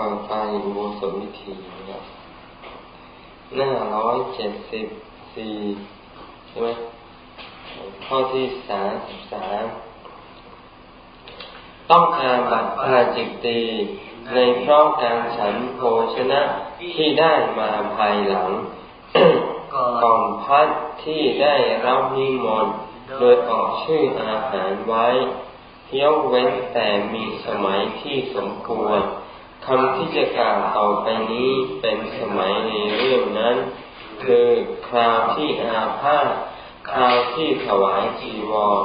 ปิดไปอุโบสถวิธีนะครับหน้าร้อยเจ็ดสิบสี่ใช่ไหมข้อที่สามสิบสามต้องอาบัตปาจิตตีในเพราะการฉันโภชนะที่ได้มาภายหลังก่อนพัดที่ได้รับนิมนต์โดยออกชื่ออาหารไว้ยกเว้นแต่มีสมัยที่สมควร คำที่จะกล่าวต่อไปนี้เป็นสมัยในเรื่องนั้น คือคราวที่อาพาธคราวที่ถวายจีวร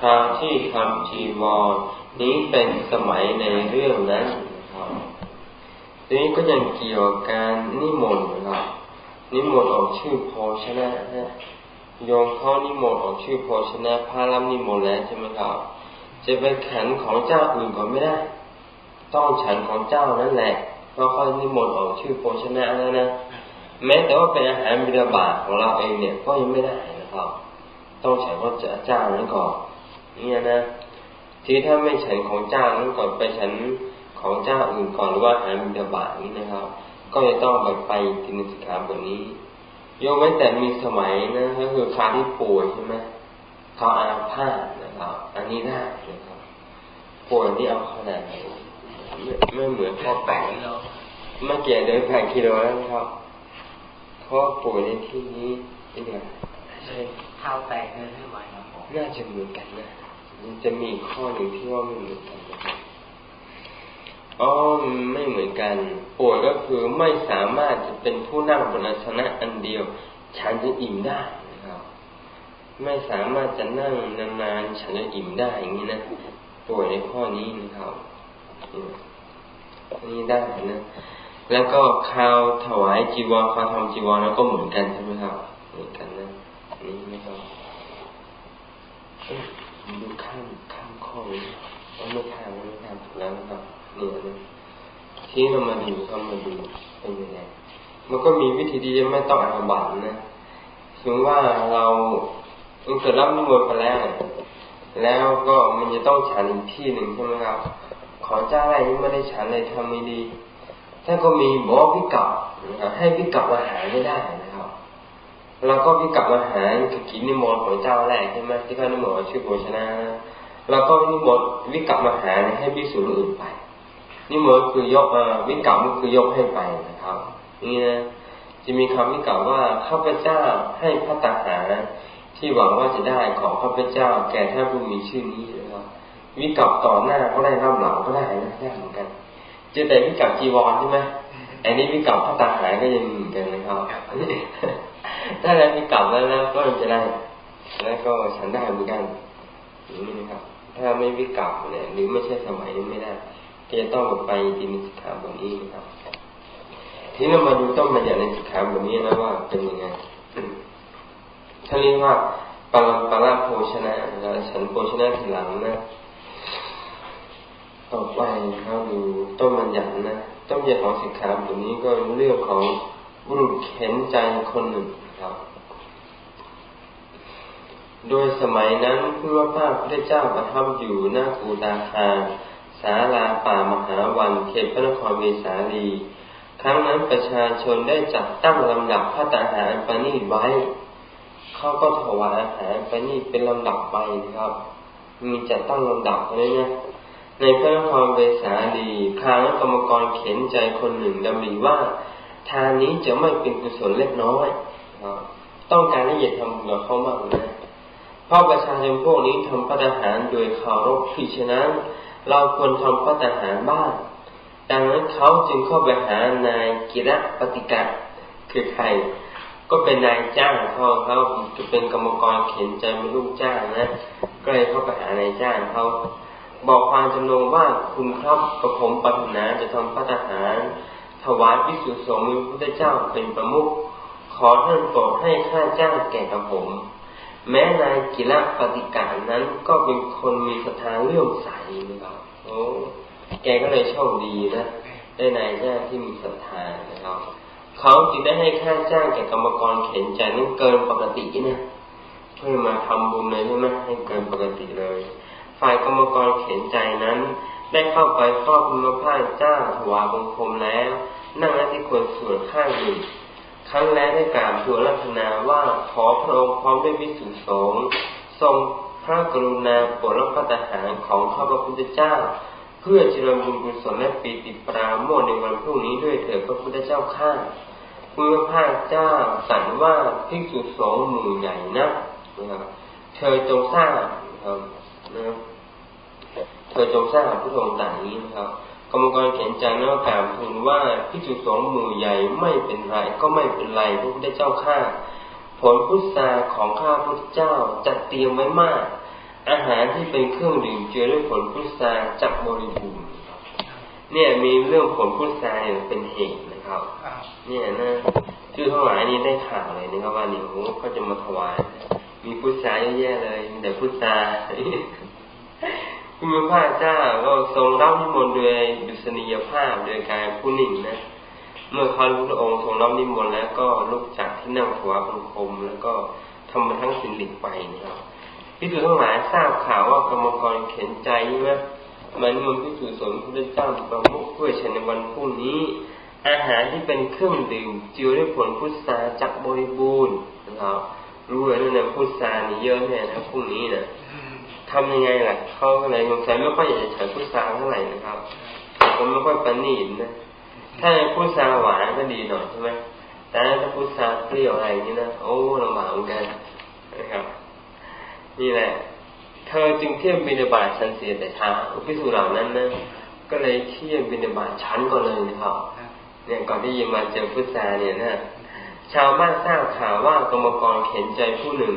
คราวที่ทำจีวรนี้เป็นสมัยในเรื่องนั้นนะครับทีนี้ก็ยังเกี่ยวกับการนิมนต์นะครับนิมนต์ออกชื่อโภชนะนะโยมเขานิมนต์ออกชื่อโภชนะพระรับนิมนต์แล้วใช่ไหมครับจะไปขันของเจ้าอื่นก็ไม่ได้ ต้องฉันของเจ้านั่นแหละเราค่อยนิมนต์ออกชื่อโภชนะแล้วนะแม้แต่ว่าเป็นอาหารบิดาบาของเราเองเนี่ยก็ยังไม่ได้นะครับ ต้องฉันของเจ้านั้นก่อนเนี่ยนะที่ถ้าไม่ฉันของเจ้านั้นก่อนไปฉันของเจ้าอื่นก่อนหรือว่าอาหารบิดาบาตนี้นะครับ ก็จะต้องไปไปกินสิกขาบทนี้ยกเว้นแต่มีสมัยนะก็คือคาที่ป่วยใช่ไหมเขาอาพาธนะครับ อันนี้ได้นะครับป่วยนี่เอาขนาดไหน ไม่ไม่เหมือนพ่อแปแปะดกิโลไม่เกี่ยวเดินแปดกิโลแล้วครับเพราะว่าป่วยในที่นี้เนี่ยใช่เท้าแตกเดินไม่ไหวครับผมน่าจะเหมือนกันนะมันจะมีอีกข้อหนึ่งที่ว่าไม่เหมือนกันนะครับอ๋อไม่เหมือนกันป่วยก็คือไม่สามารถจะเป็นผู้นั่งบนอาสนะอันเดียว ฉันจะอิ่มได้นะครับไม่สามารถจะนั่งนานๆฉันจะอิ่มได้อย่างนี้นะป่วยในข้อนี้นะครับอั นนี้ได้นะแล้วก็ข่าวถวายจีวรข่าวทำจีวรแล้วก็เหมือนกันใช่ไหมครับ เหมือนกันนะนี่ไม่ต้องดูข้ามข้ามข้อนี้ว่าไม่ข้ามไม่ข้ามถูกแล้วนะครับเนี่ยนะที่เรามาดูเข้ามาดูเป็นยังไงมันก็มีวิธีที่จะไม่ต้องอาบัตนะสมมติว่าเราเราเกิดรับนิมนต์ไปแล้ว แล้วก็มันจะต้องฉันอีกที่หนึ่งใช่ไหมครับ ขอเจ้าอะไรนี่ไม่ได้ฉันเลยทำไม่ดีท่านก็มีบอกว่าพิกับให้พิกับอาหารไม่ได้นะครับแล้วก็พิกับอาหารคือกินนิมนต์ของเจ้าแรกใช่ไหมที่เขานิมนต์ชื่อโภชนะแล้วก็นิมนต์วิกับอาหารให้พิสูจน์อื่นไปนิมนต์คือยกวิกับก็คือยกให้ไปนะครับนี่นะจะมีคำวิกับว่าข้าพเจ้าให้พระตาหารที่หวังว่าจะได้ของข้าพเจ้าแก่ท่านผู้มีชื่อนี้นะ วิกับต่อหน้าก็ได้รับหลังก็ได้นะได้เหมือนกันเจอแต่วิกับจีวรใช่ไหมอันนี้วิกับพระตาหารก็ยังเหมือนกันนะครับถ้าแล้ววิกับแล้วแล้วก็จะได้แล้วก็ฉันได้เหมือนกันอย่างนี้นะครับ ถ้าไม่วิกับเนี่ยหรือไม่ใช่สมัยนี้ไม่ได้ก็จะต้องไปดินสิกขาบทนี้นะครับ ทีนี้เรามาดูต้นบัญญัติในสิกขาบทนี้นะว่าเป็นยังไงท่านเรียกว่าปรัมปราโภชนะนะฉันโภชนะทีหลังนะ ต่อไปเราดูต้นบัญญัตินะต้นบัญญัติของสิกขาบทนี้ก็เรื่องของบุรุษเข็นใจคนหนึ่งครับ โดยสมัยนั้นเพื่อพระพุทธเจ้าประทับอยู่หน้ากูดาคาสาลาป่ามหาวันเขตพระนครเวสาลี ครั้งนั้นประชาชนได้จัดตั้งลำดับพระตาหารปณีไว้ เขาก็ถวายอาหารปณีเป็นลำดับไปนะครับ มีจัดตั้งลำดับเลยนะ ในพระนครเวสาลีคราวนั้นกรรมกรเข็นใจคนหนึ่งดำริว่า ทานนี้จะไม่เป็นกุศลเล็กน้อยต้องการให้เหยียดทำบุญกับเขามากนะเพราะประชาชนพวกนี้ทำพระทหารโดยเคารพผิดฉะนั้น เราควรทำพระทหารบ้างดังนั้นเขาจึงเข้าไปหานายกิระปฏิกะคือใคร ก็เป็นนายจ้างเขาเขาจะเป็นกรรมกรเข็นใจเป็นลูกจ้างนะ ก็เลยเข้าไปหานายจ้างเขา บอกความจำนงว่าคุณครับกระผมปรารถนาจะทำพระทหาร ถวายพิสุสงฆ์มีพระเจ้าเป็นประมุขขอท่านโปรดให้ค่าจ้างแก่กระผม แม้นายกิระปฏิกานั้นก็เป็นคนมีศรัทธาเลื่อมใสนะครับโอ้แกก็เลยโชคดีนะได้นายจ้างที่มีศรัทธานะครับเขาจึงได้ให้ค่าจ้างแก่กรรมกรเข็นใจนั้นเกินปกตินะเพื่อมาทำบุญเลยใช่ไหมให้เกินปกติเลย ฝ่ายกรรมกรเข็นใจนั้น ได้เข้าไปครอบพระพาเจ้าถวายบังคมแล้ว นั่งณที่ควรส่วนข้างหนึ่งครั้งแรกได้กราบทูลรัตนาว่าขอพระองค์พร้อมด้วยวิสุทธิสงฆ์ทรงพระกรุณาโปรดรับพระทหารของข้าพระพุทธเจ้า เพื่อเจริญบุญกุศลและปีติปราโมทในวันพรุ่งนี้ด้วยเถิดพระพุทธเจ้าข้าพระพาเจ้าสั่นว่าภิกษุสงฆ์หมู่ใหญ่นะเธอจงทราบนะครับนะ เธอจงทราบผู้ทรงต่างนี้นะครับกรรมกรเขียนจาน้ากามทูลว่าพิจุสงหมู่ใหญ่ไม่เป็นไรก็ไม่เป็นไรพระพุทธเจ้าข้าผลพุทธาของข้าพุทธเจ้าจัดเตรียมไว้มาก อาหารที่เป็นเครื่องดื่มเจือด้วยผลพุทธาจักบริบูรณ์เนี่ยมีเรื่องผลพุทธาเนี่ยเป็นเหตุนะครับ เนี่ยนะชื่อทั้งหลายนี่ได้ข่าวเลยนะครับว่านี่โอ้ก็จะมาถวายมีพุทธาเยอะแยะเลยมีแต่พุทธา คุณพระเจ้าก็ทรงรับนิมนต์โดยดุษณียภาพโดยการผู้หนึ่งนะ เมื่อเขาพระองค์ทรงรับนิมนต์แล้วก็ลุกจากที่นั่งถวายบังคม แล้วก็ทำมาทั้งสินหลิกไปนะครับพิสูจทั้งหลายทราบข่าวว่ากรรมกรเข็นใจใช่ไหมมันมันพิสูจสนพระเจ้าประมุขเพื่อฉันในวันพรุ่งนี้ อาหารที่เป็นเครื่องดื่มเจือด้วยผลพุทราจักบริบูรณ์นะครับรู้เลยนะพุทรานี่เยอะแน่นะพรุ่งนี้นะ ทำยังไงล่ะเขาเลยสงสัยไม่ค่อยอยากจะฉันพุทราเท่าไหร่นะครับผมไม่ค่อยปนีดนะ ถ้าพุทราหวานก็ดีหน่อยใช่ไหมแต่ถ้าพุทราเปรี้ยวอะไรอย่างนี้นะโอ้ลำบากเหมือนกันนะครับ นี่แหละ เธอจึงเที่ยมบินาบาตฉันเสียแต่ช้าพิสูจน์เหล่านั้นนะก็เลยเที่ยมบินาบาตชั้นก่อนเลยนะครับเนี่ยก่อนที่จะมาเจอพุทธาเนี่ยนะชาวบ้านทราบข่าวว่ากรรมกรเข็นใจผู้หนึ่ง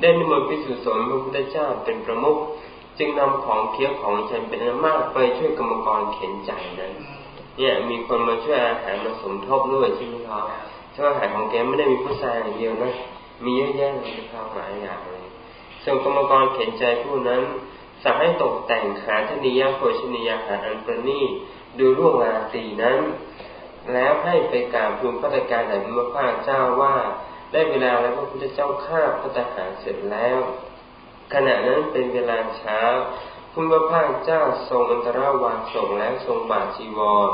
ได้นิมนต์พิสุสนพระพุทธเจ้าเป็นประมุขจึงนำของเคี้ยวของฉันเป็นอันมากไปช่วยกรรมกรเข็นใจนั้น เนี่ย มีคนมาช่วยอาหารมาสมทบด้วยใช่ไหมครับช่วยอาหารของแกไม่ได้มีพุทธายอย่างเดียวนะมีเยอะแยะเลยนะครับหลายอย่างเลยส่วนกรรมกรเข็นใจผู้นั้นสั่งให้ตกแต่งขาชนียาโภชนียาหารอันประณีตดูร่วงราตรีนั้น แล้วให้ไปกราบทูลพระตการแด่พระพาเจ้าว่า ได้เวลาแล้วพระพุทธเจ้าข้าพระทหารเสร็จแล้ว ขณะนั้นเป็นเวลาเช้าคุณพระพาเจ้าทรงอันตราวางส่งแล้วทรงบาจีวร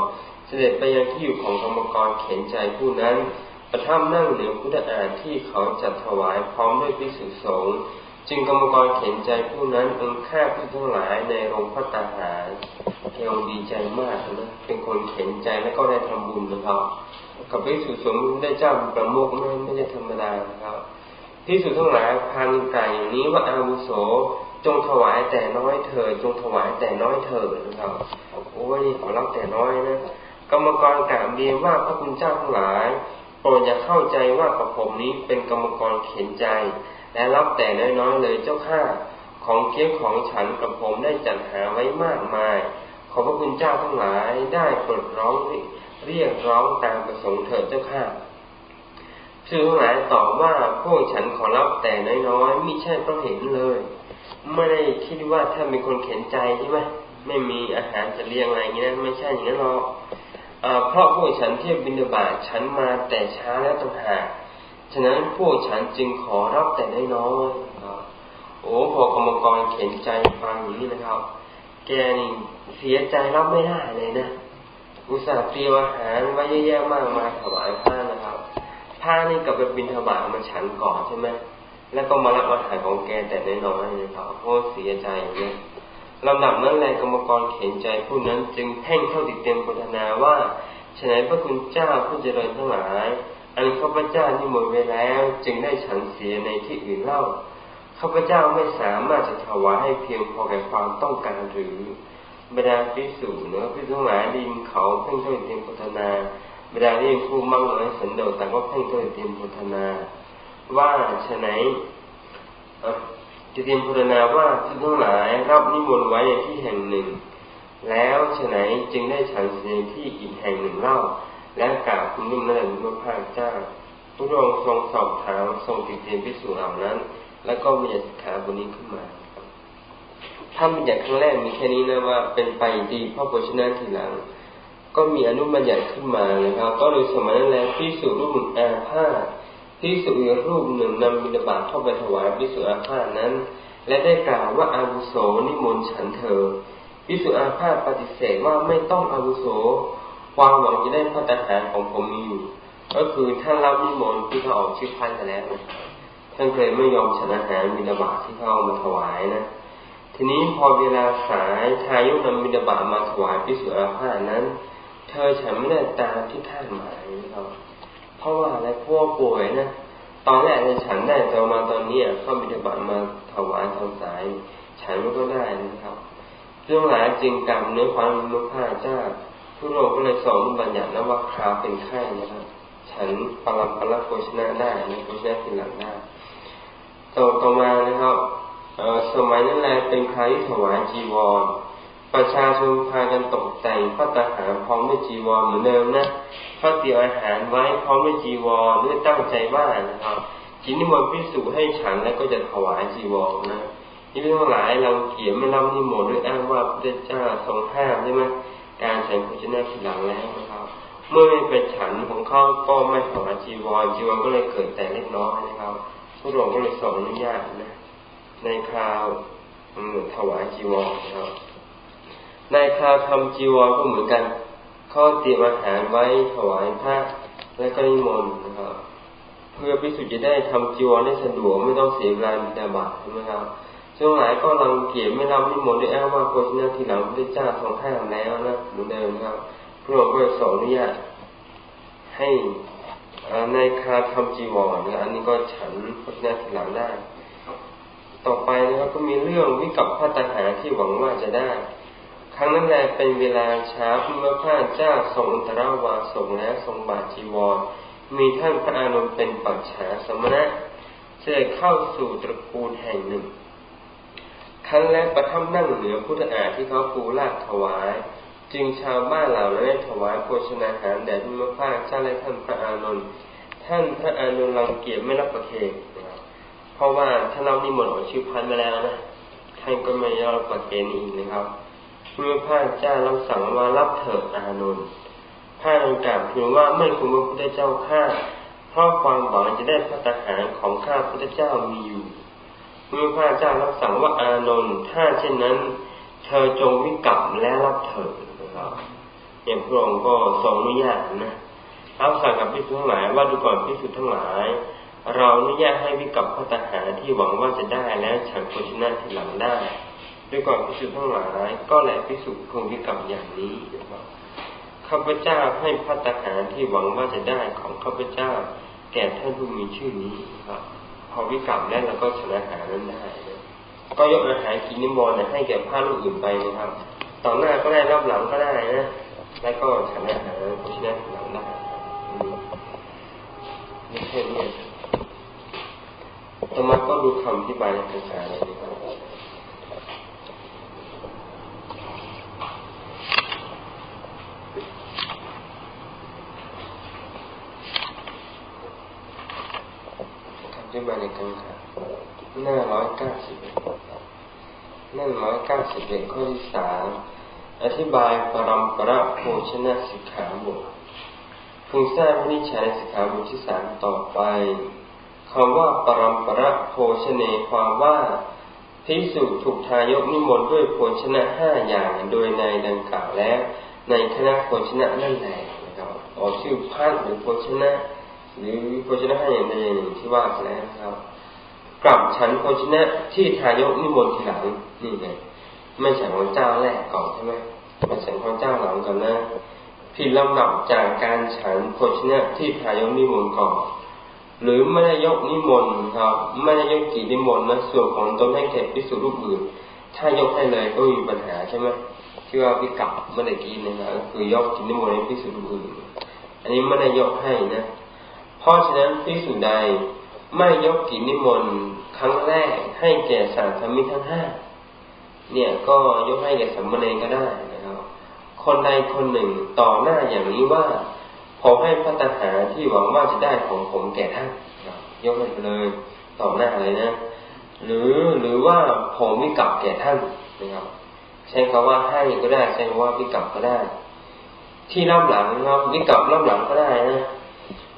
เสด็จไปยังที่อยู่ของกรรมกรเข็นใจผู้นั้น ประทับนั่งเหนือพุทธอาณที่เขาจัดถวายพร้อมด้วยพิสุสงฆ์จึงกรรมกรเข็นใจผู้นั้นองค่าผู้ทั้งหลายในโรงพระตาหารเทวดีใจมากนะเป็นคนเข็นใจแล้วก็ได้ทำบุญนะครับ กับพิสุสงฆ์ได้เจ้าประมุขไม่ไม่ใช่ธรรมดาครับพิสุทั้งหลายพันไก่อย่างนี้ว่าอาวุโสจงถวายแต่น้อยเถิดจงถวายแต่น้อยเถิดนะครับโอ้ยขอรับแต่น้อยนะกรรมกรกล่าวเรียนว่าพระคุณเจ้าทั้งหลายโปรดอย่าเข้าใจว่ากับผมนี้เป็นกรรมกรเข็นใจ และรับแต่น้อยๆเลยเจ้าข้าของเคี้ยวของฉันกับผมได้จัดหาไว้มากมาย ขอพระคุณเจ้าทั้งหลายได้ปลดร้อง เรียกร้องตามประสงค์เถิดเจ้าข้าชื่อทั้งหลายตอบว่าพวกฉันขอรับแต่น้อยๆไม่ใช่เพราะเห็นเลย ไม่ได้คิดว่าถ้ามีคนเข็นใจใช่ไหมไม่มีอาหารจะเลี้ยงอะไรอย่างนี้นะไม่ใช่อย่างนั้นหรอกเพราะพวกฉันเที่ยวบินบาตฉันมาแต่ช้าแล้วต่างหากฉะนั้นพวกฉันจึงขอรับแต่น้อยๆโอ้พอกรรมกรเข็นใจฟังอย่างนี้นะครับ แกนี่เสียใจรับไม่ได้เลยนะ อุตส่าห์เตรียมอาหารไว้เยอะแยะมากมายถวายผ้านะครับผ้านี่กับไปบินถบามาฉันก่อนใช่ไหมแล้วก็มารับอาหารของแกแต่น้อยๆนะครับเพรเสียใจเนี่ยลำดับนั้นแหลกรรมกรเข็นใจผู้นั้นจึงเพ่งเข้าติดเต็มปรารถนาว่าฉนั้พระคุณเจ้าผู้เจริญทั้งหลาย อันข้าพเจ้านี่หมดไปแล้ว จึงได้ฉันเสียในที่อื่นเล่าข้าพเจ้าไม่สามารถจะถวายให้เพียงพอแก่ความต้องการหรือ บรรดาพิสูจน์เนื้อพิสูจน์หลายดินเขาเพ่งเข้าเตรียมพัฒนาบรรดาที่ผู้มั่งน้อยสันโดษแต่ก็เพ่งเข้าเตรียมพัฒนา ว่าฉะไหนจะเตรียมพัฒนาว่าพิสูจน์หลายรับนิมนต์ไว้ในที่แห่งหนึ่ง แล้วฉะไหนจึงได้ฉันเสียที่อีกแห่งหนึ่งเล่า และกล่าวคุณนุ่มนั่นพระพาเจ้าพระองค์ทรงสอบถามทรงติเตียนพิสูจน์เหล่านั้น แล้วก็มีสิกขาบนนี้ขึ้นมา ถ้าบัญญัติครั้งแรกมีแค่นี้นะว่าเป็นไปดีเพราะโภชนะทีหลัง ก็มีอนุบัญญัติขึ้นมานะครับ ก็โดยสมัยนั้นแล้วพิสูจรูปหนึ่งอาพาธพิสูจรูปหนึ่งนำบิณฑบาตเข้าไปถวายพิสูจอาพาธนั้น และได้กล่าวว่าอาวุโสนิมนต์ฉันเธอพิสุอาพาธปฏิเสธว่าไม่ต้องอาวุโสความหวังจะได้พระทหารของผมมีอยู่ ก็คือท่านรับนิมนต์ที่เขาออกชื่อพันกันแล้วท่านเคยไม่ยอมฉันอาหารบิณฑบาตที่เขาเอามาถวายนะ ทีนี้พอเวลาสายทายุนำบิณฑบามาถวายพิสุอาพาธนั้น เธอฉันไม่ได้ตามที่ท่านหมายนะครับเพราะว่าอะไรพว่าป่วยนะตอนแรกในฉันได้แต่มาตอนนี้เข้าบิณฑบามาถวายทางสาย ฉันไม่ก็ได้นะครับ เรื่องหลายจริงกับเนื้อความมุขพระเจ้าผู้โลกก็เลยสอนบัญญัตินะว่าคราเป็นไข้นะครับ ฉันปรำปรโภชนะได้นะโภชนะทีหลังได้ต่อต่อมา สมัยนั้นแหละเป็นคราที่ถวายจีวร ประชาชนพากันตกแต่งพระตาหารพร้อมด้วยจีวรเหมือนเดิมนะข้าวเตรียมอาหารไว้พร้อมด้วยจีวรด้วยตั้งใจว่านะครับจินิมนต์พิสูจให้ฉันแล้วก็จะถวายจีวรนะนี่เป็นทั้งหลายเราเขียนไม่รับนิมนต์ด้วยอ้างว่าพระเจ้าทรงห้ามใช่ไหมการฉันโภชนะทีหลังแล้วนะครับ เมื่อไม่เป็นฉันของเขาก็ไม่ถวายจีวรจีวรก็เลยเกิดแต่เล็กน้อยนะครับพระองค์ก็เลยสอนอนุญาตนะ ในคราวถวายจีวรนะครับ ในคราวทำจีวรก็เหมือนกันเขาเตรียมอาหารไว้ถวายพระและก็นิมนต์นะครับ เพื่อพิสุทธิ์จะได้ทำจีวรได้สะดวกไม่ต้องเสียเวลาบิณฑบาตใช่ไหมครับช่วงหลายก็รังเกียจไม่รับนิมนต์ด้วยอ้างว่าโภชนะทีหลังพระเจ้าทรงห้ามแล้วนะเหมือนเดิมครับพระองค์ก็สอนอนุญาตให้ในคาทำจีวรนะอันนี้ก็ฉันโภชนะทีหลังได้ ต่อไปนะครับก็มีเรื่องวิกับพระตาหาที่หวังว่าจะได้ ครั้งนั้นแลเป็นเวลาเช้าพระพระเจ้าทรงอันตราวาส่งและทรงบาจีวร มีท่านพระอานนท์เป็นปัจฉาสมณะเสด็จเข้าสู่ตระกูลแห่งหนึ่งครั้งแรกประทับนั่งเหนือพุทธอาที่เขาปูลาดถวาย จึงชาวบ้านเหล่านั้นได้ถวายโภชนาหารแด่พระพาเจ้าและท่านพระอานนท์ท่านพระอานนท์รังเกียจไม่รับประเคน เพราะว่าถ้าเรานิมนต์ออกชื่อพันมาแล้วนะท่านก็ไม่ยอมประเคนอีกนะครับเมื่อพระเจ้ารับสั่งว่ารับเถิดอานนท์พระองค์กล่าวเพียงว่าไม่คุณพระพุทธเจ้าข้าเพราะความหวังจะได้พระทหารของข้าพุทธเจ้ามีอยู่ เมื่อพระเจ้ารับสั่งว่าอานนท์ถ้าเช่นนั้น เธอจงวิกลับและรับเถิดนะครับอย่างพระองค์ก็ทรงอนุญาตนะรับสั่งกับพิสุทั้งหลายว่าดูก่อนพิสุทั้งหลาย เราอนุญาตให้วิกลับพระทหาที่หวังว่าจะได้แล้วฉันโภชนะทีหลังได้ ด้วยก่อนพิสุทั้งหลายก็แหละพิสุคงวิกลับอย่างนี้ข้าพเจ้าให้พระทหารที่หวังว่าจะได้ของข้าพเจ้า แก่ท่านผู้มีชื่อนี้ครับ พอวิกรรมแล้วเราก็ชนะหานั้นได้ก็ยกอาหารกินนิมนต์ให้แก่พระลูกอื่นไปนะครับต่อหน้าก็ได้รับหลังก็ได้นะแล้วก็ชนะหารก็ชนะหลังได้นี่แค่นี้ ต่อมาก็ดูคำอธิบายในภาษาเลยนะครับที่มาในกังขาหน้าร้อยเก้าสิบหน้าร้อยเก้าสิบเอ็ดข้อที่สามอธิบายปรำปรโภชนะสิกขาบทพึงทราบวินิจฉัยสิกขาบทที่สามต่อไป คำว่าปรำประโภชเนความว่าพิสุถูกทายกนิมนต์ด้วยโภชนะห้าอย่างโดยในดังกล่าวแล้ว ในคณะโภชนะนั่นแหละนะครับออกชื่อพันหรือโภชนะ หรือโภชนะห้าอย่างใดอย่างหนึ่งที่ว่าไปแล้วครับ กลับฉันโภชนะที่ทายกนิมนต์ทีหลังนี่ไงไม่ฉันของเจ้าแรกก่อนใช่ไหมมาฉันของเจ้าหลังก่อนนะผิดลำดับจากการฉันโภชนะที่ทายกนิมนต์ก่อน หรือไม่ได้ยกนิมนต์ครับไม่ได้ยกกี่นิมนต์นะส่วนของตนให้แก่พิสูจรูปอื่น ถ้ายกให้เลยก็มีปัญหาใช่ไหมที่ว่าพิกับเมื่อกี้นะครับคือยกกินนิมนต์ให้พิสูจรูปอื่น อันนี้ไม่ได้ยกให้นะ เพราะฉะนั้นพิสุใดไม่ยกกิจนิมนต์ครั้งแรกให้แก่สารธรรมิทั้งห้าเนี่ยก็ยกให้แก่สัมมาเนก็ได้นะครับ คนใดคนหนึ่งต่อหน้าอย่างนี้ว่า ผมให้พระตหาที่หวังว่าจะได้ของผมแก่ท่านยกให้เลยต่อหน้าเลยนะ หรือหรือว่าผมวิกลับแก่ท่านนะครับใช้คำว่าให้ก็ได้ใช้คำว่าวิกลับก็ได้ ที่รับหลังครับวิกลับรับหลังก็ได้นะ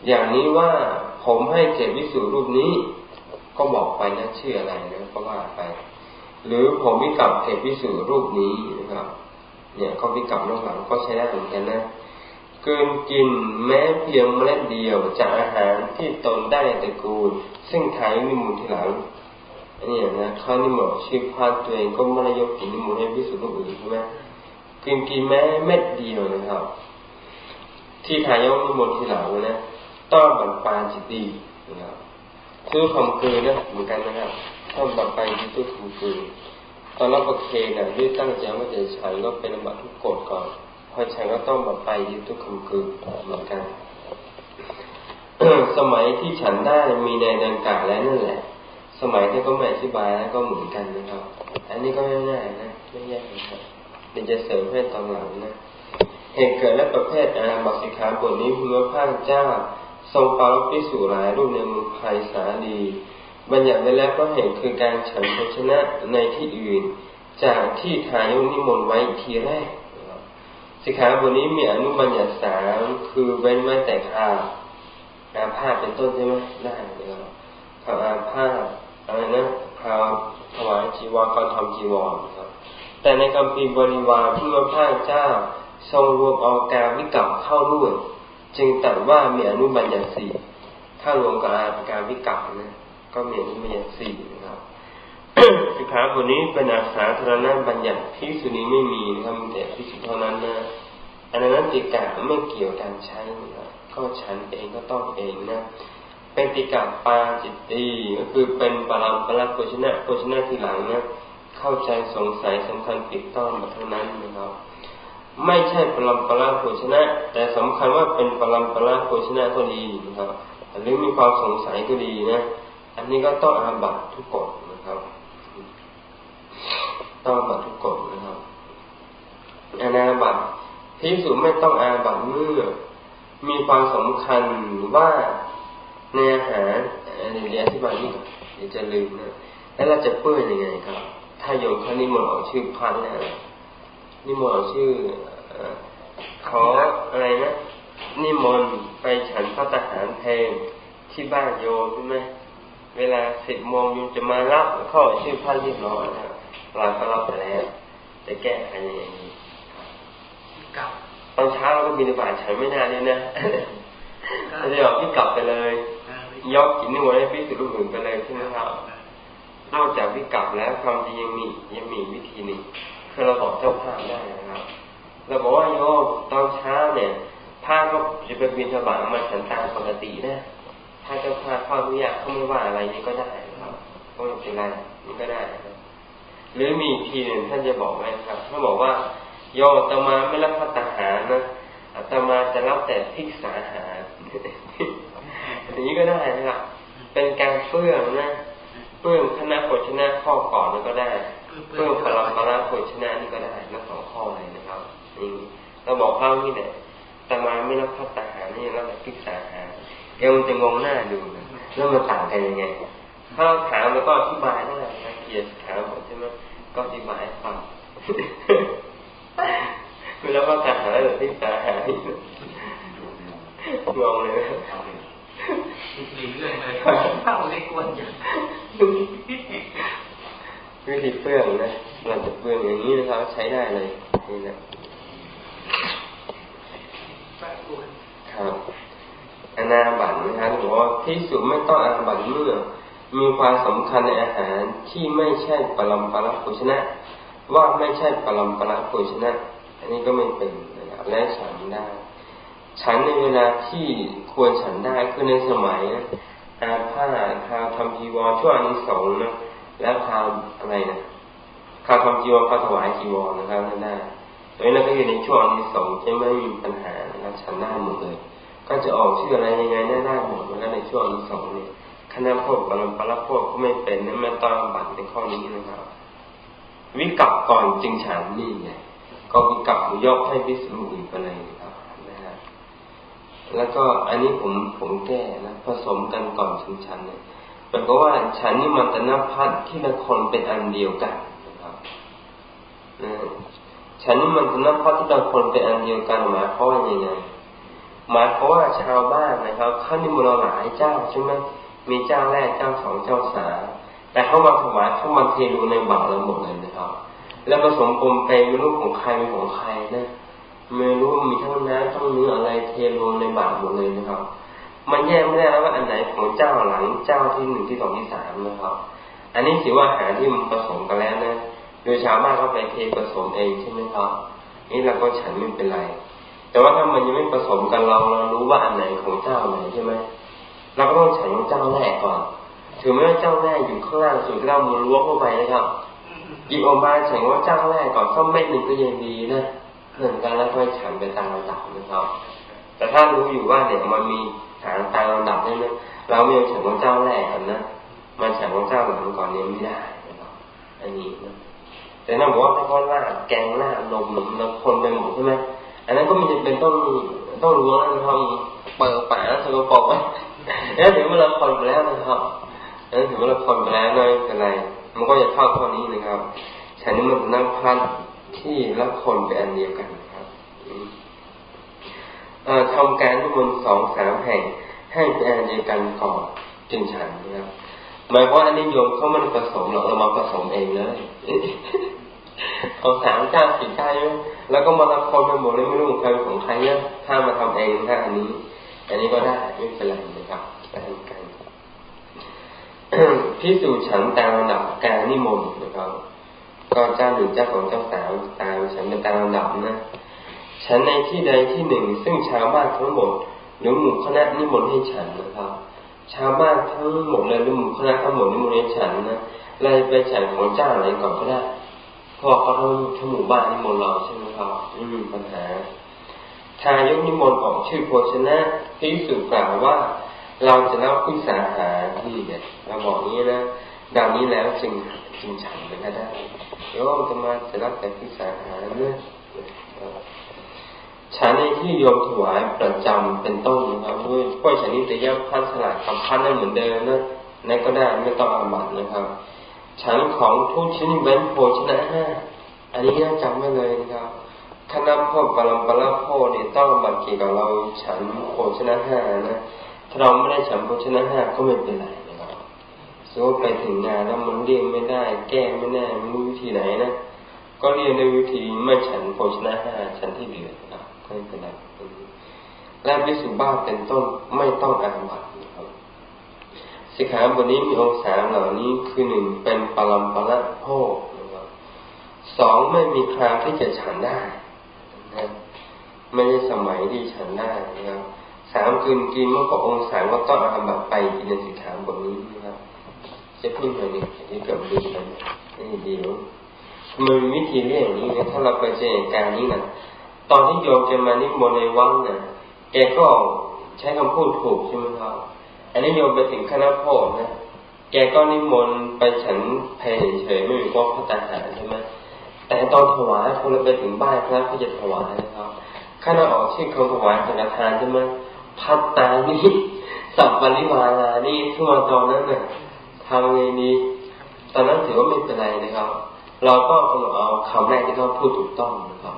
อย่างนี้ว่าผมให้เกวิสุรูปนี้ ก็บอกไปนะชื่ออะไรนะก็ว่าไป หรือผมวิกับเกวิสุรูปนี้นะครับเนี่ยก็วิกับนอกหลังก็ใช้ได้เหมือนกันนะ เกินกินแม้เพียงเมล็ดเดียวจากอาหารที่ตนได้ในตระกูล ซึ่งทายนิมูลทีหลังอันนี้นะเขานิมนต์ชื่อพาตัวเองก็ไม่ได้ยกกินนิมูลให้พิสูจน์ลูกอื่นใช่ไหมกินกินแม้เม็ดเดียวนะครับ ที่ทายกนิมนต์ทีหลังนะต้องบรรปานจิตดีนะครับซื้อคำคืนนะเหมือนกันนะครับต้องบรรปานจิตตู้คำคืนตอนรับประเคนนะด้วยตั้งใจว่าจะฉันก็เป็นบัตทุกกฎก่อน พอฉันก็ต้องบรรไปยึดทุกคำคืนเหมือนกันสมัยที่ฉันได้มีในดังกล่าวแล้วนั่นแหละ สมัยที่ก็ไม่อธิบายแล้วก็เหมือนกันนะครับ อันนี้ก็ไม่ง่ายนะไม่ยากนะครับเดี๋ยวจะเสริมให้ตอนหลังนะเหตุเกิดและประเภทอาบัติสิกขาบทนี้เมื่อพระเจ้า ทรงปรารภพิสูจหลายรูปในมืองไผ่สาลีบัญญัติไว้แล้วก็เหตุคือการฉันชนะในที่อื่น จากที่ทายุนิมนต์ไว้ทีแรก สิกขาบทนี้มีอนุบัญญัติสามคือเว้นไว้แต่ขาอาผ้าเป็นต้นใช่ไหมได้นะครับข่าวอาผ้าอะไรนะข่าวถวายจีวรก่อนทำจีวรนครับ แต่ในคำพีบริวารที่พระพาเจ้าทรงรวมเอาการวิกับเข้าด้วยจึงตรัสว่ามีอนุบัญญัติสี่ถ้ารวมกับอาการวิกับนะก็มีอนุบัญญัติสี่นะครับ สิกขาบทนี้เป็นอาสาธารณบัญญัติที่สุนี้ไม่มีนะครับมีแต่พิสุเท่านั้นนะอันนั้นติกะไม่เกี่ยวกันใช้นะครับก็ฉันเองก็ต้องเองนะเป็นติกะปาจิตตีก็คือเป็นปรามปราโภชนะโภชนะทีหลังนะเข้าใจสงสัยสำคัญปิดต้อนมาทั้งนั้นนะครับไม่ใช่ปรามปราโภชนะ แต่สำคัญว่าเป็นปรามปราโภชนะก็ดีนะครับหรือมีความสงสัยก็ดีนะ อันนี้ก็ต้องอาบัตทุกกฎนะครับ ต้องบัตทุกกฎนะครับอานาบัตพิสูจไม่ต้องอาบัตเมื่อ มีความสำคัญว่าในอาหารอันนี้เรียนอธิบายนี่เดี๋ยวจะลืมนะแล้วเราจะเปื้อนยังไงครับ ถ้าโยมเขานิมนต์ออกชื่อพันนะนิมนต์ออกชื่อขออะไรนะนิมนต์ไปฉันพระทหารเพลงที่บ้านโยมใช่ไหมเวลาสิบโมงโยมจะมารับข้าชื่อพันเรียบร้อยนะครับ เราก็รับไปแล้วจะแก้ไขยังไงดีกับตอนเช้าเราก็บินบาตฉันไม่นานเลยนะเราจะบอกพี่กลับไปเลยยกกินนิมนต์ให้พี่สุดลูกอื่นไปเลยใช่ไหมครับนอกจากวิกลับแล้วความจริงยังมียังมีวิธีหนึ่งคือเราบอกเจ้าภาพได้นะครับเราบอกว่าโยมตอนเช้าเนี่ยพระก็จะไปบินสบาตมาฉันตามปกตินะถ้าเจ้าภาพเข้าอนุญาตเขาไม่ว่าอะไรนี่ก็ได้นะครับก็ไม่เป็นไรนี่ก็ได้นะครับ หรือมีอีกทีหนึ่งท่านจะบอกไว้ครับท่านบอกว่าโยอตมาไม่รับพัตตาหารนะอาตมาจะรับแต่พิกษาหารอย่างนี้ก็ได้นะครับ เป็นการเฟื่องนะเพื่อคณะโภชนะข้อก่อนนี่ก็ได้เพื่อปรปราโภชนะนี่ก็ได้ทั้งสองข้อเลยนะครับนี่เราบอกข้าวนี่แหละแต่มาไม่รับพัฒตาหารนี่เราแบบพิกษาหารเอวมันจะงงหน้าดูนะแล้วมันต่างกันยังไง ถ้าเราถามแล้วก็อธิบายได้นะเกียรติถามหมใช่ไหม ก็อธิบายให้ฟังแล้วก็ทหารแบบพิกษาหารนี่งงเลยนะมีเรื่องเลยเข้าเลยกวนอย่างวิธีเฟื่องนะเราจะเฟื่องอย่างนี้นะครับใช้ได้เลยนี่นะแปะกวนครับอนาบัตนะครับบอกว่าที่สุดไม่ต้องอาบัตเมื่อ มีความสำคัญในอาหารที่ไม่ใช่ปรัมปราโภชนะ ว่าไม่ใช่ปรัมปราโภชนะ อันนี้ก็ไม่เป็นนะครับและฉันได้ ฉันในเวลาที่ควรฉันได้คือในสมัยนะอาผ้าคาวทำจีวรช่วงอนิสงส์นะแล้วคาวอะไรนะคาวทำจีวรคาวถวายจีวรนะครับนั่นได้ตรงนี้เราก็อยู่ในช่วงอานิสงส์จะไม่มีปัญหานะครับฉันได้หมดเลย ก็จะออกชื่ออะไรยังไงได้ได้หมดแล้วในช่วงอานิสงส์เนี่ย คณะพวกปรมปราโภคก็ไม่เป็นนั่นไม่ต้องบัตรในข้อนี้นะครับ วิกับก่อนจึงฉันนี่ไงก็วิกับยกให้พิสูจน์อีกไปเลยนะครับนะฮะแล้วก็อันนี้ผมผมแก้นะผสมกันก่อนถึงฉันเนี่ยแปลว่าฉันนี่มันตนพัฒน์ที่ละคนเป็นอันเดียวกันนะครับฉันนี่มันตนพัฒน์ที่ละคนเป็นอันเดียวกันหมายความว่ายังไงหมายความว่าชาวบ้านนะครับเขานิมนต์เราหลายเจ้าใช่ไหม มีเจ้าแรกเจ้าสองเจ้าสามแต่เขามาถวายเขามาเทดูในบาตรเราหมดเลยนะครับ แล้วผสมปนเปไม่รู้ของใครเป็นของใครนะไม่รู้มีทั้งน้ำทั้งเนื้ออะไรเทรวมในบาตรหมดเลยนะครับ มันแยกไม่ได้ว่าอันไหนของเจ้าหลังเจ้าที่หนึ่งที่สองที่สามนะครับ อันนี้ถือว่าอาหารที่มันผสมกันแล้วนะโดยชาวบ้านเขาไปเทผสมเองใช่ไหมครับนี่เราก็ฉันไม่เป็นไร แต่ว่าถ้ามันยังไม่ผสมกันเราเรารู้ว่าอันไหนของเจ้าไหนใช่ไหม เราก็ต้องฉันของเจ้าแรกก่อนถือไม่ว่าเจ้าแรกอยู่ข้างล่างสุดเรามือล้วงเข้าไปนะครับหยิบออกมาฉันว่าเจ้าแรกก่อนสักเม็ดหนึ่งก็ยังดีนะเหมือนกันแล้วค่อยฉันไปตามลำดับนะครับ แต่ถ้ารู้อยู่ว่าเนี่ยมันมีฐานตามลำดับใช่ไหมเราไม่ยอมฉันของเจ้าแรกกันนะมันฉันของเจ้าหลังก่อนเนี่ยไม่ได้นะครับอันนี้นะแต่นั่นบอกว่าถ้าเขาลาดแกงลาดนมนมแล้วคนไปหมดใช่ไหมอันนั้นก็มีจะเป็นต้องต้องรู้แล้วนะครับเปิดป่าแล้วสกปรก แล้วถึงเวลาคนไปแล้วนะครับแล้วถึงเวลาคนไปแล้วไม่เป็นไร มันก็จะเข้าข้อนี้นะครับฉันนี่มันนั่งพันที่ละคนเป็นอันเดียวกันนะครับทำการทุกคนสองสามแห่งให้เป็นอันเดียวกันก่อนจึงฉันนะครับหมายความอันนี้โยมเขามันผสมหรอกเรามาผสมเองเลยเอาสามเจ้าสี่เจ้าแล้วก็มาละคนไปหมดเลยไม่รู้ของใครของใครเนี่ยถ้ามาทำเองถ้าอันนี้ อันนี้ก็ได้ไม่เป็นไรนะครับการทำกันพิสูจฉันตามระดับการนิมนต์นะครับก็เจ้าหนึ่งเจ้าของเจ้าสาวตามฉันเป็นตามระดับนะฉันในที่ใดที่หนึ่ง ซึ่งชาวบ้านทั้งหมดหรือหมู่คณะนิมนต์ให้ฉันนะครับ ชาวบ้านทั้งหมดเลยหรือหมู่คณะทั้งหมดนิมนต์ให้ฉันนะเลยไปฉันของเจ้าอะไรก่อนก็ได้เพราะเขาทั้งทั้งหมู่บ้านนิมนต์เราใช่ไหมครับไม่มีปัญหา ทายกนิมนต์ออกชื่อโภชนะที่สุกล่าวว่า เราจะรับพิสาหาที่เนี่ยเราบอกนี้นะดังนี้แล้วจึงจึงฉันมันก็ได้โยมจะมาจะรับแต่พิสาหาเนื่อฉันในที่โยมถวายประจำเป็นต้นนะครับด้วยพวกฉันนี้จะแยับพันสลัดคำพันนั่นเหมือนเดิมนะนั่นก็ได้ไม่ต้องอาบัตนะครับ ฉันของทุกชิ้นเว้นโภชนะห้าอันนี้น่าจำไว้เลยนะครับ คณะพ่อปรมปราพ่อเนี่ยต้องบัตรเกี่ยวกับเราฉันโภชนะห้านะถ้าเราไม่ได้ฉันโภชนะห้าก็ไม่เป็นไรนะครับสมมติไปถึงงานแล้วมันเลี่ยงไม่ได้ แก้ไม่ได้ไม่รู้วิธีไหนนะก็เรียนในวิธีไม่ฉันโภชนะห้าฉันที่เหลือนะก็ไม่เป็นไรและวิสุบ้าเป็นต้นไม่ต้องอาบัตนะครับสิกขาบทนี้มีองค์สามเหล่านี้คือหนึ่งเป็นปรมปละโภคนะครับสองไม่มีคราวที่จะฉันได้ นะไม่ใช่สมัยที่ฉันได้นะครับสามคืนกินเมื่อพระองค์สามก็ต้องอาบัตไปในสิกขาบทนี้นะครับจะพูดหน่อยหนึ่งที่เกิดดูกันนี่ดีมันมีวิธีเรียกอย่างนี้นะถ้าเราไปเจอเหตุการณ์นี้นะตอนที่โยมจะมานิมนต์ในวังนะแกก็ใช้คำพูดถูกใช่ไหมครับอันนี้โยมไปถึงคณะโพธินะแกก็นิมนต์ไปฉันเพลเฉยไม่มีพวกพระตาหารใช่ไหม แต่ตอนถวายพอเราไปถึงบ้านพระก็จะถวายนะครับข้าเราออกชื่อคำถวายสังฆทานใช่ไหมพัตตานี้สับปริวาลานี่ทั่วตอนนั้นน่ะทำไงดีตอนนั้นถือว่าไม่เป็นไรนะครับ เราก็กำหนดเอาคำแรกที่เขาพูดถูกต้องนะครับ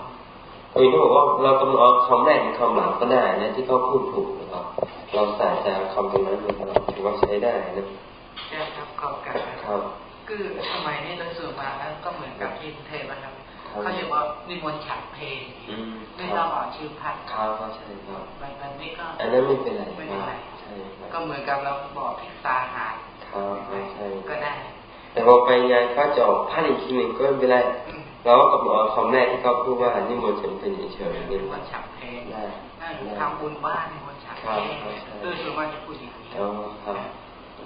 คือที่บอกว่าเรากำหนดเอาคำแรกหรือคำหลังก็ได้นะที่เขาพูดถูกนะครับ เราใส่ใจคำตรงนั้นนะครับถือว่าใช้ได้นะใช่ครับขอบกันครับคือสมัยนี้โดยส่วนมากแล้วก็เหมือนกับ ยินเทพนะครับครับเขาเรียกว่านิมนต์ฉันเพลงอืมไม่คต้รัองบออกชื่อพัดครับก็ใช่ครับแบบแบบนี้ก็อันนั้นไม่เป็นไรไม่คเป็นรับไรใช่ครับก็เหมือนกับเราบอกพิซาหารครับใช่ก็ได้ แต่พอไปงานเขาจะออกพันอีกทีหนึ่งก็ไม่เป็นไรอืมเราก็กำหนดเอาคำแรกที่เขาพูดว่านี่มนต์ฉันเป็นเฉยๆนินี่มนต์ฉันเพลงได้นั่นทำบุญบ้านนิมนต์ฉันเพลงครับครับโดยส่วนมากจะพูดอย่างนี้อ๋อครับ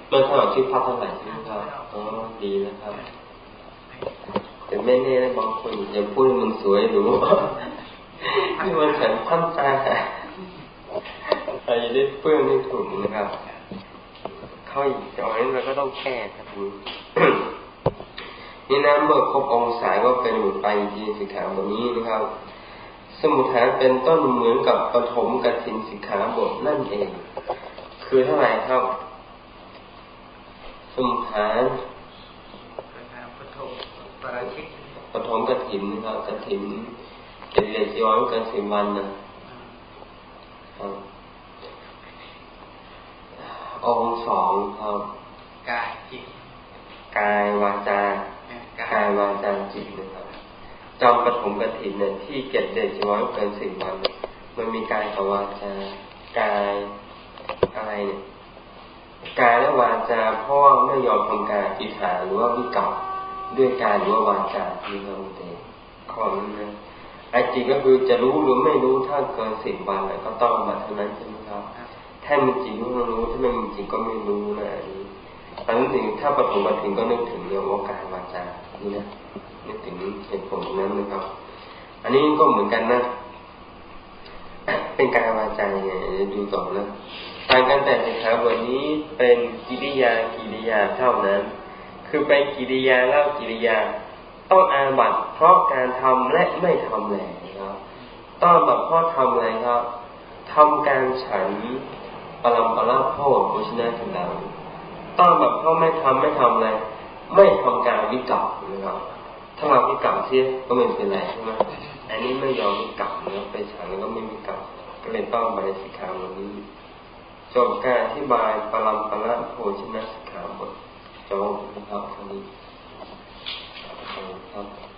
ไม่เท่ากับชื่อพักเท่าไหร่ใช่ไหมครับอ๋อดีนะครับ แต่ไม่แน่นะบางคนอย่าพูดมันสวยหรูนี่มันฉันพันตาใครจะได้เปื้อนให้ถูกนะครับ เข้าอีกจากนั้นเราก็ต้องแก้ครับนี่นะเมื่อครบองศาก็เป็นหมุดไปทีสิกขาบทนี้นะครับ สมุทฐานเป็นต้นเหมือนกับปฐมกฐินสิกขาบทนั่นเอง คือเท่าไหร่ครับ สมุทฐาน นะครับพุทโธปราชิก ปฐมกฐินนะครับกฐินเกเรจีวรกันสิบวันนะครับองค์สองครับกายจิตกายวาจากากายยวาจาจิตนะครับจำปฐมกฐินเนี่ยที่เก็บเด็กจีวรเกินสิบวันเนี่ยมันมีกายกับวาจากายอะไรเนี่ยกายและวาจาเพราะว่าไม่ยอมทำการอธิษฐานหรือว่าวิกรรม ด้วยกายหรือว่าวาจาที่เราเองข้อนี้นะไอ้จริงก็คือจะรู้หรือไม่รู้ถ้าเกินสิบวันก็ต้องมาเท่านั้นใช่ไหมครับ ถ้ามีจริงก็รู้ ถ้าไม่มีจริงก็ไม่รู้นะอันนี้อันนี้ถึงถ้าปฐมมาถึงก็นึกถึงเรื่องว่ากายวาจานี่นะนึกถึงเหตุผลตรงนั้นนะครับ อันนี้ก็เหมือนกันนะ เป็นกายวาจาไงดูต่อนะต่างกันแต่สิครับวันนี้เป็นกิริยากิริยาเท่านั้น คือเป็นกิริยาเล่ากิริยา ต้องอาบัตเพราะการทำและไม่ทำแหละครับต้องแบบเพราะทำอะไรครับทำการฉันปรำปราโพธโภชนะถึงเราต้องแบบเพราะไม่ทำไม่ทำอะไร ไม่ทำการวิกรรมนะครับถ้าเราวิกรรมเสียก็ไม่เป็นไรใช่ไหมอันนี้ไม่ยอมวิกรรมนะไปฉันแล้วก็ไม่วิกรรมก็เลยต้องบริสิกขาวันนี้จบการอธิบายปรำปราโภชนะสิกขาบท จบนะครับวันนี้ขอบคุณครับ